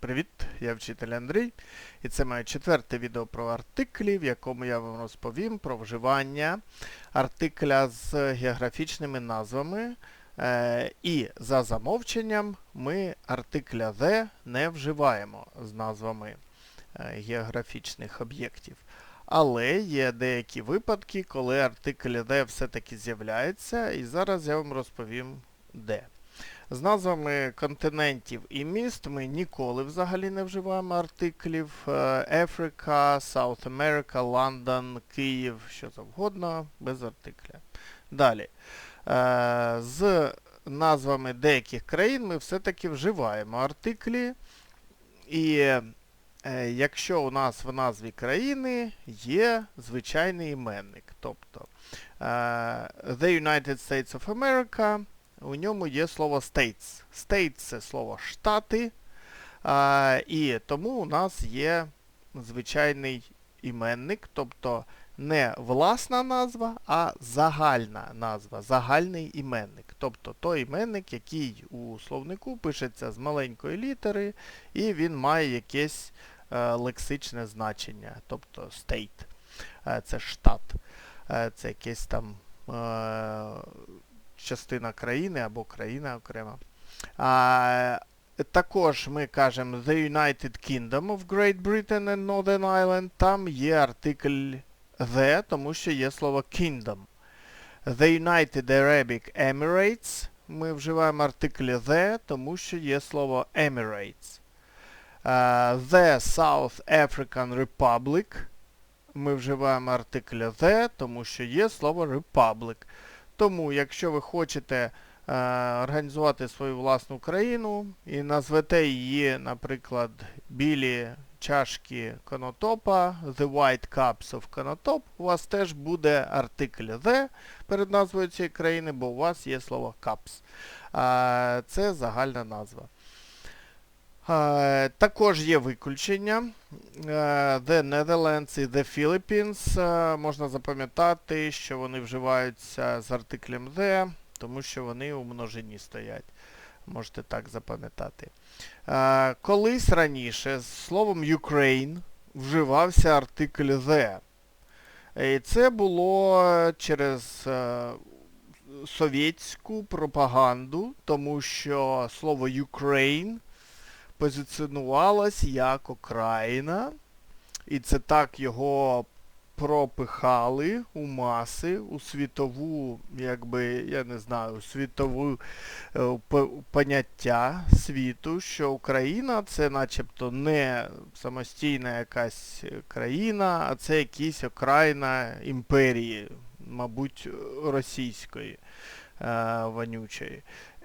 Привіт, я вчитель Андрій, і це моє четверте відео про артиклі, в якому я вам розповім про вживання артикля з географічними назвами. Е, і за замовченням ми артикля the не вживаємо з назвами е, географічних об'єктів. Але є деякі випадки, коли артикль the все-таки з'являється, і зараз я вам розповім де. З назвами континентів і міст ми ніколи взагалі не вживаємо артиклів. Африка, South America, Лондон, Київ, що завгодно, без артикля. Далі. Е, З назвами деяких країн ми все-таки вживаємо артиклі. І е, якщо у нас в назві країни є звичайний іменник. Тобто е, The United States of America у ньому є слово states. States це слово штати, а, і тому у нас є звичайний іменник, тобто не власна назва, а загальна назва, загальний іменник. Тобто той іменник, який у словнику пишеться з маленької літери, і він має якесь е, лексичне значення, тобто state. Е, це штат, е, це якесь там. Е, частина країни або країна окрема. А, також ми кажемо The United Kingdom of Great Britain and Northern Ireland. Там є артикль the, тому що є слово kingdom. The United Arabic Emirates. Ми вживаємо артикль the, тому що є слово Emirates. Uh, the South African Republic. Ми вживаємо артикль the, тому що є слово Republic. Тому, якщо ви хочете е, організувати свою власну країну і назвете її, наприклад, білі чашки конотопа, The White Cups of Conotop, у вас теж буде артикль the перед назвою цієї країни, бо у вас є слово cups. Е, це загальна назва. Uh, також є виключення. Uh, the Netherlands і The Philippines. Uh, можна запам'ятати, що вони вживаються з артиклем the, тому що вони у множині стоять. Можете так запам'ятати. Колись раніше з словом Ukraine вживався артикль the. І це було через совєтську пропаганду, тому що слово Ukraine позиціонувалась як окраїна, і це так його пропихали у маси, у світову, якби, я не знаю, світову е, поняття світу, що Україна це начебто не самостійна якась країна, а це якась окраїна імперії, мабуть, російської е, вонючої.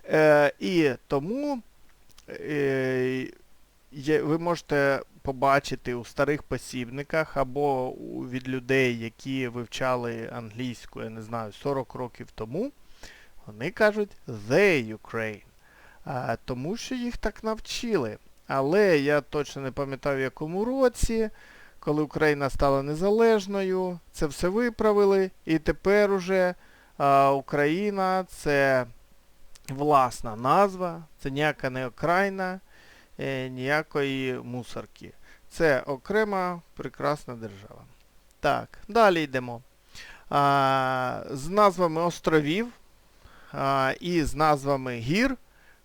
Е, і тому Е, ви можете побачити у старих посібниках або від людей, які вивчали англійську, я не знаю, 40 років тому, вони кажуть The Ukraine. А, Тому що їх так навчили. Але я точно не пам'ятаю в якому році, коли Україна стала незалежною, це все виправили. І тепер уже а, Україна це власна назва, це ніяка не окраїна, е, ніякої мусорки. Це окрема прекрасна держава. Так, далі йдемо. А, З назвами островів а, і з назвами гір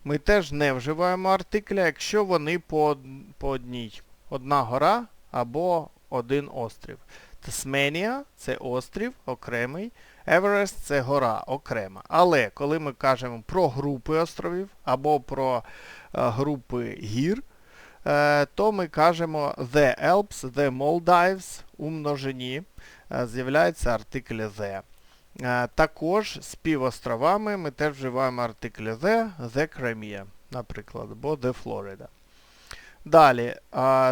ми теж не вживаємо артикля, якщо вони по, по одній. Одна гора або один острів. Тасменія це острів окремий. Еверест це гора окрема. Але коли ми кажемо про групи островів або про е, групи гір, е, то ми кажемо The Alps, The Maldives у множині е, з'являється артикль The. Також з півостровами ми теж вживаємо артикль The, The Crimea, наприклад, або The Florida. Далі,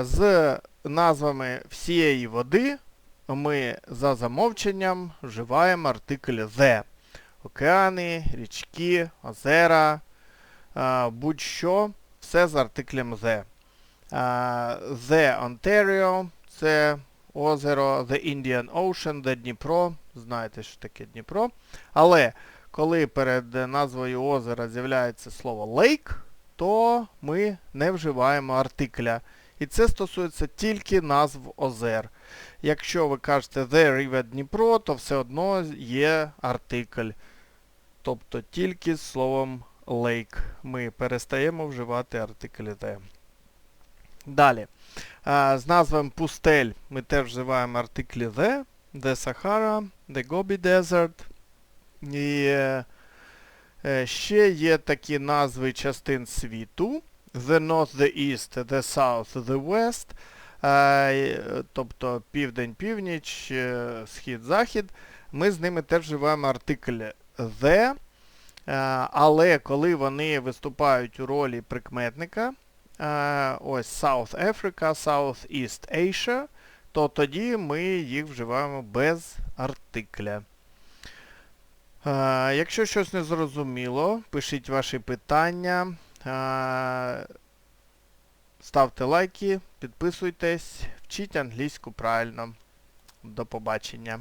з назвами всієї води ми за замовченням вживаємо артикль the. Океани, річки, озера, будь-що, все з артиклем the. The Ontario це озеро, The Indian Ocean, The Дніпро. Знаєте, що таке Дніпро. Але коли перед назвою озера з'являється слово lake, то ми не вживаємо артикля. І це стосується тільки назв озер. Якщо ви кажете The River Дніпро, то все одно є артикль. Тобто тільки з словом lake ми перестаємо вживати артикль the. Далі. З назвом пустель ми теж вживаємо артиклі the, the Sahara, the Gobi Desert. І е, ще є такі назви частин світу. The North, the East, the South, the West. Е, тобто південь, північ, е, схід, захід. Ми з ними теж вживаємо артикль the. Е, але коли вони виступають у ролі прикметника, ось South Africa, South East Asia, то тоді ми їх вживаємо без артикля. Якщо щось не зрозуміло, пишіть ваші питання, ставте лайки, підписуйтесь, вчіть англійську правильно. До побачення.